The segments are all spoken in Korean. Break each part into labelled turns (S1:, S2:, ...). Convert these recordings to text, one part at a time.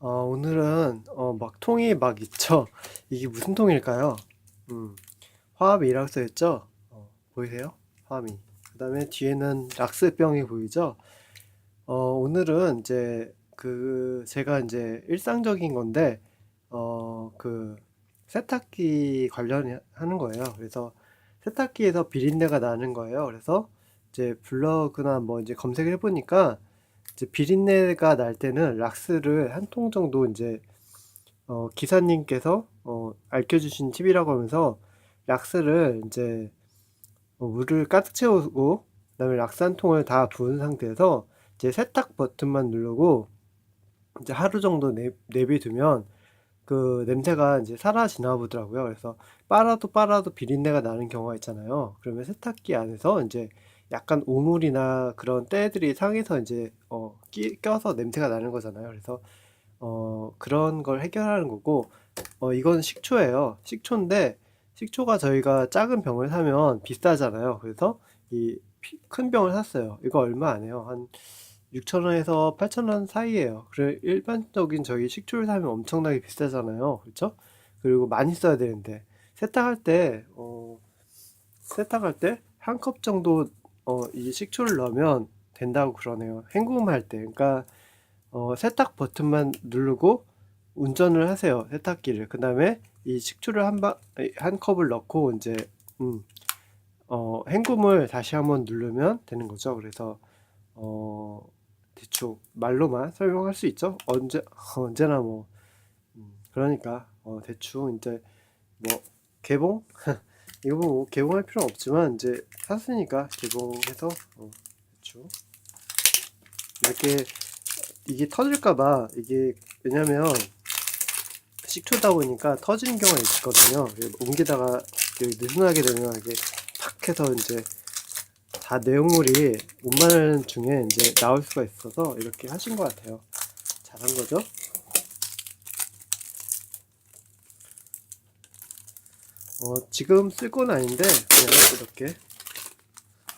S1: 어, 오늘은 어, 막 통이 막 있죠. 이게 무슨 통일까요? 음, 화합이 라고 써있죠? 어, 보이세요? 화합이. 그 다음에 뒤에는 락스병이 보이죠? 어, 오늘은 이제 그 제가 이제 일상적인 건데 어, 그 세탁기 관련하는 거예요. 그래서 세탁기에서 비린내가 나는 거예요. 그래서 이제 블로그나 뭐 이제 검색을 해보니까 이제 비린내가 날 때는 락스를 한 통 정도 이제 어, 기사님께서 어, 알려주신 팁이라고 하면서 락스를 이제 어, 물을 가득 채우고 그다음에 락스 한 통을 다 부은 상태에서 이제 세탁 버튼만 누르고 이제 하루 정도 내, 내비두면 그 냄새가 이제 사라 지나 보더라고요. 그래서 빨아도 빨아도 비린내가 나는 경우가 있잖아요. 그러면 세탁기 안에서 이제 약간 오물이나 그런 때들이 상해서 이제 어, 끼, 껴서 냄새가 나는 거잖아요. 그래서 어, 그런 걸 해결하는 거고 어, 이건 식초예요. 식초인데 식초가 저희가 작은 병을 사면 비싸잖아요. 그래서 이 큰 병을 샀어요. 이거 얼마 안 해요. 한 6,000원에서 8,000원 사이에요. 그래 일반적인 저희 식초를 사면 엄청나게 비싸잖아요. 그렇죠? 그리고 많이 써야 되는데 세탁할 때 어, 세탁할 때 한 컵 정도 어, 이 식초를 넣으면 된다고 그러네요. 헹굼할 때. 그러니까 어, 세탁 버튼만 누르고 운전을 하세요. 세탁기를. 그 다음에 이 식초를 한 바, 한 컵을 넣고 이제 음, 어, 헹굼을 다시 한번 누르면 되는 거죠. 그래서 어, 대충 말로만 설명할 수 있죠. 언제 언제나 뭐 음, 그러니까 어, 대충 이제 뭐 개봉 이거 뭐 개봉할 필요는 없지만 이제 샀으니까 개봉해서 어, 대충 이렇게 이게 터질까봐 이게 왜냐면 식초다 보니까 터지는 경우가 있거든요. 옮기다가 느슨하게 되면 이게 팍 해서 이제 다 내용물이 웬만한 중에 이제 나올 수가 있어서 이렇게 하신 것 같아요. 잘한 거죠? 어, 지금 쓸 건 아닌데 그냥 이렇게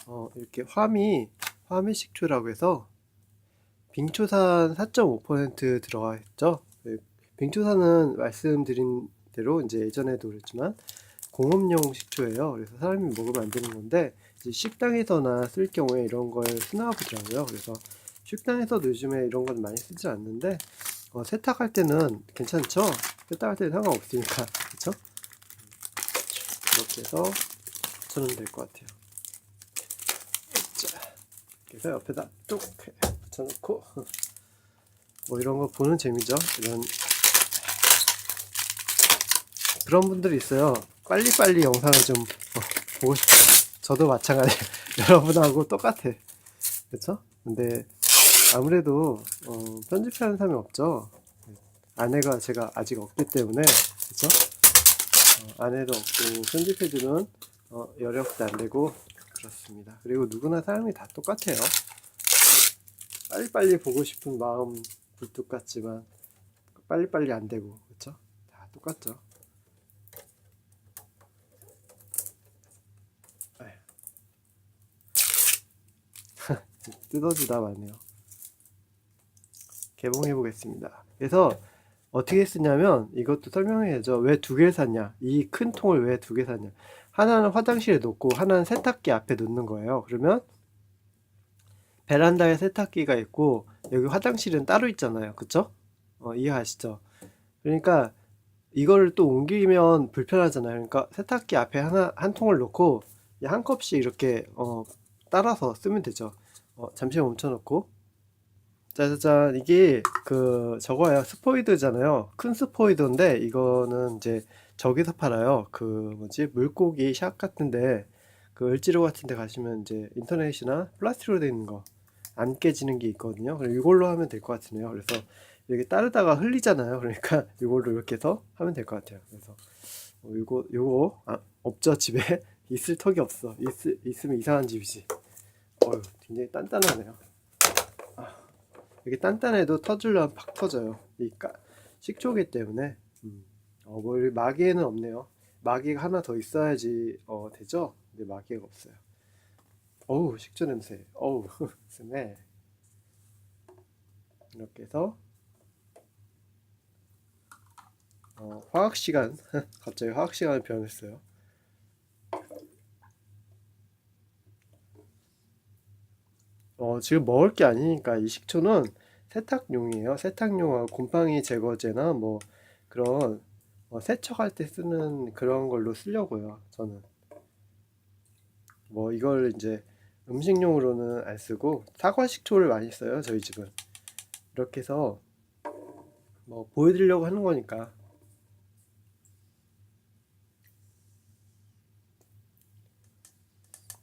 S1: 어, 이렇게 화미 화미 식초라고 해서 빙초산 4.5% 들어가 있죠. 네, 빙초산은 말씀드린 대로 이제 예전에도 그랬지만 공업용 식초예요. 그래서 사람이 먹으면 안 되는 건데 식당에서나 쓸 경우에 이런 걸 쓰나 보더라고요. 그래서 식당에서도 요즘에 이런 건 많이 쓰지 않는데 어, 세탁할 때는 괜찮죠? 세탁할 때는 상관없으니까 그렇죠? 이렇게 해서 붙여놓으면 될 것 같아요. 자, 해서 옆에다 뚝 붙여놓고 뭐 이런 거 보는 재미죠. 이런 그런 분들이 있어요. 빨리빨리 영상을 좀 어, 보고 싶어요. 저도 마찬가지. 여러분하고 똑같아. 그렇죠? 근데 아무래도 어, 편집하는 사람이 없죠. 아내가 제가 아직 없기 때문에 그렇죠? 어, 아내도 없고 편집해주는 어, 여력도 안 되고 그렇습니다. 그리고 누구나 사람이 다 똑같아요. 빨리빨리 보고 싶은 마음 굴뚝 같지만 빨리빨리 안 되고 그렇죠? 다 똑같죠. 뜯어지다 마네요. 개봉해 보겠습니다. 그래서 어떻게 쓰냐면 이것도 설명해야죠. 왜 두 개를 샀냐? 이 큰 통을 왜 두 개 샀냐? 하나는 화장실에 놓고 하나는 세탁기 앞에 놓는 거예요. 그러면 베란다에 세탁기가 있고 여기 화장실은 따로 있잖아요. 그쵸? 어, 이해하시죠? 그러니까 이거를 또 옮기면 불편하잖아요. 그러니까 세탁기 앞에 하나 한 통을 놓고 이한 컵씩 이렇게 어, 따라서 쓰면 되죠. 어, 잠시 멈춰놓고 짜자잔. 이게 그 저거예요. 스포이드잖아요. 큰 스포이드인데 이거는 이제 저기서 팔아요. 그 뭐지? 물고기 샵 같은데 그 을지로 같은데 가시면 이제 인터넷이나 플라스틱으로 되어 있는 거 안 깨지는 게 있거든요. 그럼 이걸로 하면 될 것 같으네요. 그래서 이렇게 따르다가 흘리잖아요. 그러니까 이걸로 이렇게 해서 하면 될 것 같아요. 그래서 어, 요거 요거 아, 없죠. 집에 있을 턱이 없어. 있, 있으면 이상한 집이지. 어휴 굉장히 단단하네요 이게 단단해도 터질려면 팍 터져요. 이 까- 식초기 때문에. 음. 어, 뭐 여기 마개는 없네요. 마개가 하나 더 있어야지 어, 되죠? 근데 마개가 없어요. 어우 식초 냄새. 어우 스멜. 이렇게 해서 어, 화학 시간 갑자기 화학 시간을 변했어요. 어, 지금 먹을 게 아니니까 이 식초는 세탁용이에요. 세탁용하고 곰팡이 제거제나 뭐 그런 어, 세척할 때 쓰는 그런 걸로 쓰려고요. 저는 뭐 이걸 이제 음식용으로는 안 쓰고 사과 식초를 많이 써요. 저희 집은 이렇게 해서 뭐 보여드리려고 하는 거니까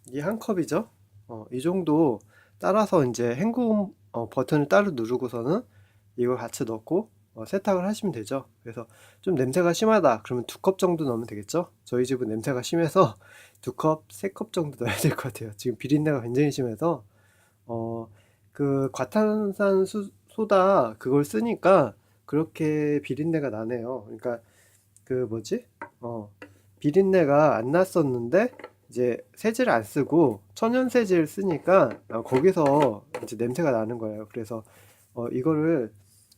S1: 이게 한 컵이죠. 어, 이 정도 따라서 이제 헹굼 어, 버튼을 따로 누르고서는 이걸 같이 넣고 어, 세탁을 하시면 되죠. 그래서 좀 냄새가 심하다. 그러면 두 컵 정도 넣으면 되겠죠? 저희 집은 냄새가 심해서 두 컵, 세 컵 정도 넣어야 될 것 같아요. 지금 비린내가 굉장히 심해서 어, 그 과탄산 수, 소다 그걸 쓰니까 그렇게 비린내가 나네요. 그러니까 그 뭐지? 어, 비린내가 안 났었는데 이제 세제를 안 쓰고 천연 세제를 쓰니까 어, 거기서 이제 냄새가 나는 거예요. 그래서 어, 이거를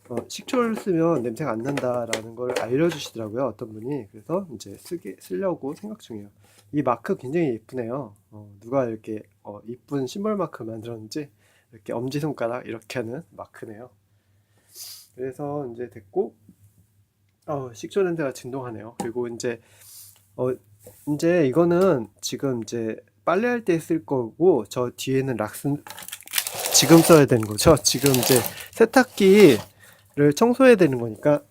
S1: 어, 식초를 쓰면 냄새가 안 난다라는 걸 알려주시더라고요. 어떤 분이. 그래서 이제 쓰게, 쓰려고 생각 중이에요. 이 마크 굉장히 예쁘네요. 어, 누가 이렇게 어, 이쁜 심벌 마크 만들었는지 이렇게 엄지 손가락 이렇게 하는 마크네요. 그래서 이제 됐고, 어, 식초 냄새가 진동하네요. 그리고 이제, 어, 이제 이거는 지금 이제 빨래할 때 쓸 거고, 저 뒤에는 락스, 지금 써야 되는 거죠. 지금 이제 세탁기를 청소해야 되는 거니까,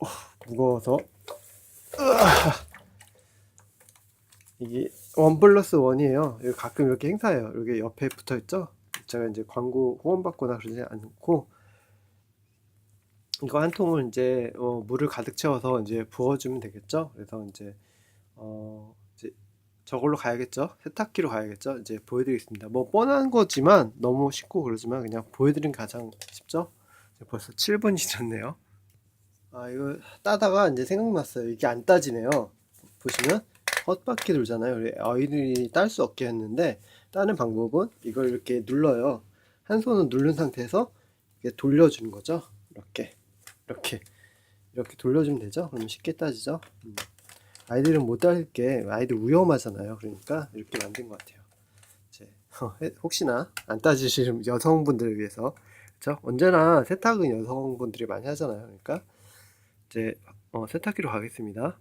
S1: 어, 무거워서, 이게 원 플러스 원이에요. 이거 가끔 이렇게 행사해요. 여기 옆에 붙어 있죠? 제가 이제 광고 후원받거나 그러지 않고, 이거 한 통을 이제 어, 물을 가득 채워서 이제 부어주면 되겠죠? 그래서 이제 어 이제 저걸로 가야겠죠? 세탁기로 가야겠죠? 이제 보여드리겠습니다. 뭐 뻔한 거지만 너무 쉽고 그러지만 그냥 보여드리는 게 가장 쉽죠? 벌써 7분이 지났네요. 아 이거 따다가 이제 생각났어요. 이게 안 따지네요. 보시면 헛바퀴 돌잖아요. 우리 아이들이 딸 수 없게 했는데 따는 방법은 이걸 이렇게 눌러요. 한 손은 누른 상태에서 이렇게 돌려주는 거죠. 이렇게. 이렇게 이렇게 돌려주면 되죠. 그러면 쉽게 따지죠. 음. 아이들은 못 따게 아이들 위험하잖아요. 그러니까 이렇게 만든 것 같아요. 이제 어, 혹시나 안 따지시는 여성분들을 위해서 그렇죠? 언제나 세탁은 여성분들이 많이 하잖아요. 그러니까 이제 어, 세탁기로 가겠습니다.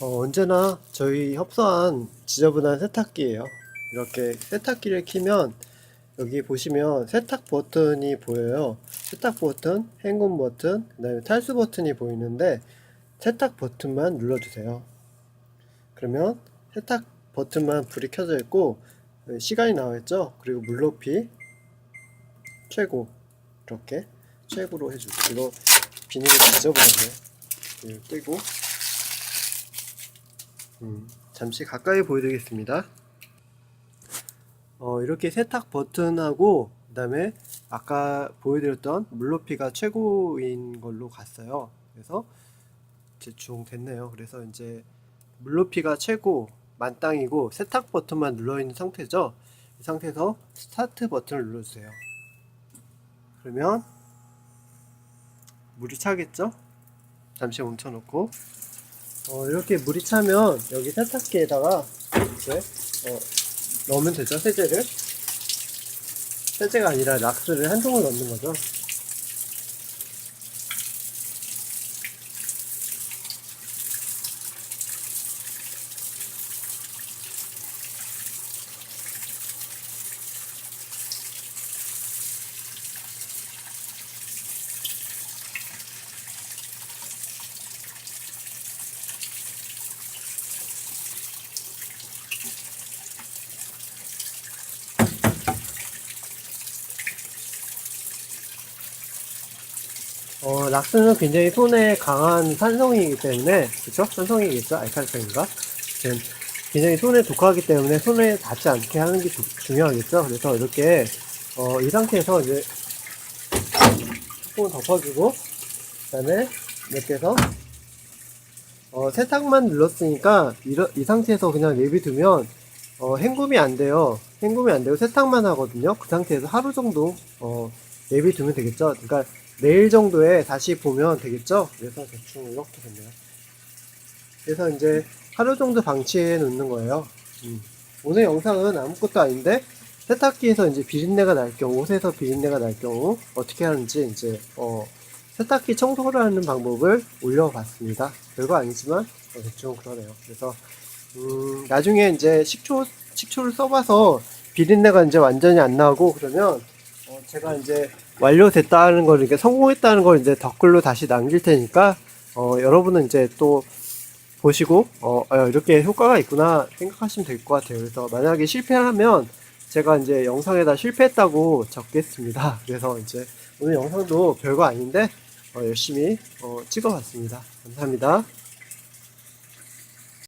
S1: 어, 언제나 저희 협소한 지저분한 세탁기예요. 이렇게 세탁기를 키면 여기 보시면 세탁 버튼이 보여요. 세탁 버튼, 헹굼 버튼, 그 다음에 탈수 버튼이 보이는데 세탁 버튼만 눌러주세요. 그러면 세탁 버튼만 불이 켜져 있고 시간이 나와 있죠? 그리고 물 높이 최고 이렇게 최고로 해주고 이거 비닐이 지저분하네 이거 떼고 음, 잠시 가까이 보여드리겠습니다. 어, 이렇게 세탁 버튼하고 그 다음에 아까 보여드렸던 물 높이가 최고인 걸로 갔어요. 그래서 대충 됐네요. 그래서 이제 물 높이가 최고 만땅이고 세탁 버튼만 눌러 있는 상태죠. 이 상태에서 스타트 버튼을 눌러주세요. 그러면 물이 차겠죠? 잠시 멈춰놓고 어, 이렇게 물이 차면 여기 세탁기에다가 이제 어, 넣으면 되죠 세제를 세제가 아니라 락스를 한 통을 넣는 거죠 어, 락스는 굉장히 손에 강한 산성이기 때문에, 그쵸? 산성이겠죠? 알칼리성인가? 굉장히 손에 독하기 때문에 손에 닿지 않게 하는 게 주- 중요하겠죠? 그래서 이렇게, 어, 이 상태에서 이제, 손을 덮어주고, 그 다음에 해서, 어, 세탁만 눌렀으니까, 이러, 이 상태에서 그냥 내비두면, 어, 헹굼이 안 돼요. 헹굼이 안 되고 세탁만 하거든요. 그 상태에서 하루 정도, 어, 내비두면 되겠죠. 그러니까 내일 정도에 다시 보면 되겠죠. 그래서 대충 이렇게 됐네요. 그래서 이제 하루 정도 방치해 놓는 거예요. 음. 오늘 영상은 아무것도 아닌데 세탁기에서 이제 비린내가 날 경우, 옷에서 비린내가 날 경우 어떻게 하는지 이제 어, 세탁기 청소를 하는 방법을 올려봤습니다. 별거 아니지만 어, 대충 그러네요. 그래서 음, 나중에 이제 식초 식초를 써봐서 비린내가 이제 완전히 안 나고 그러면 어, 제가 이제 완료됐다는 걸 이렇게 성공했다는 걸 이제 댓글로 다시 남길 테니까 어, 여러분은 이제 또 보시고 어, 어, 이렇게 효과가 있구나 생각하시면 될 것 같아요. 그래서 만약에 실패하면 제가 이제 영상에다 실패했다고 적겠습니다. 그래서 이제 오늘 영상도 별거 아닌데 어, 열심히 어, 찍어봤습니다. 감사합니다.